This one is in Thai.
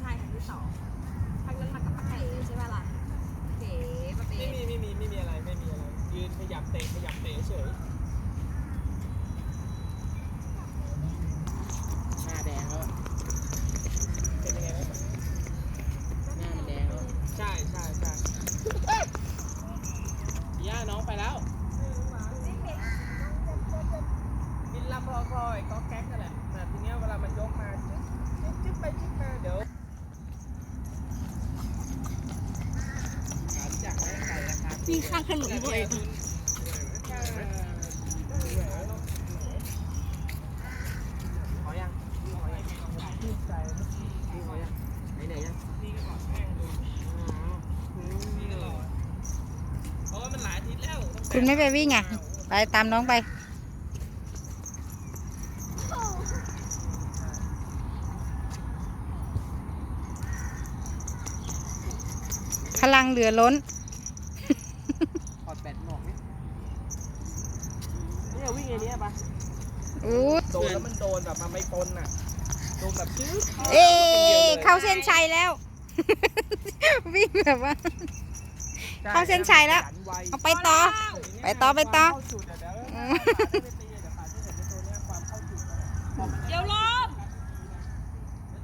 ใช่ครั้งที่สองครั้งนั้นมากับป้าเก๋ใช่ป่ะล่ะเก๋ป้าเก๋ไม่มีไม่มีไม่มีอะไรไม่มีอะไรยืนขยับเตะขยับเตะเฉยหน้าแดงแล้วเป็นยังไงบ้างหน้ามันแดงแล้วใช่ใช่ใช่ย่าน้องไปแล้ว บินลำพอคอยก็แก๊ก ทิตย์แล้วตั้งแต่คุณไม่ไปวิ่งอะ ไปตามน้องไป พลังเหลือล้น ดแบตหมวกนี่เนี่ยวิ่งไอ้เนี้ยปะอู้โดนแล้วมันโดนแบบมันไม่ปนอะ โดนแบบชื้อเอ๊ะเข้าเส้นชัยแล้ว วิ่งแบบว่า เข้าเส้นชัยแล้ว เอาไปต่อ ไปต่อไปต่อ เข้าจุดเดี๋ยวเดี๋ยว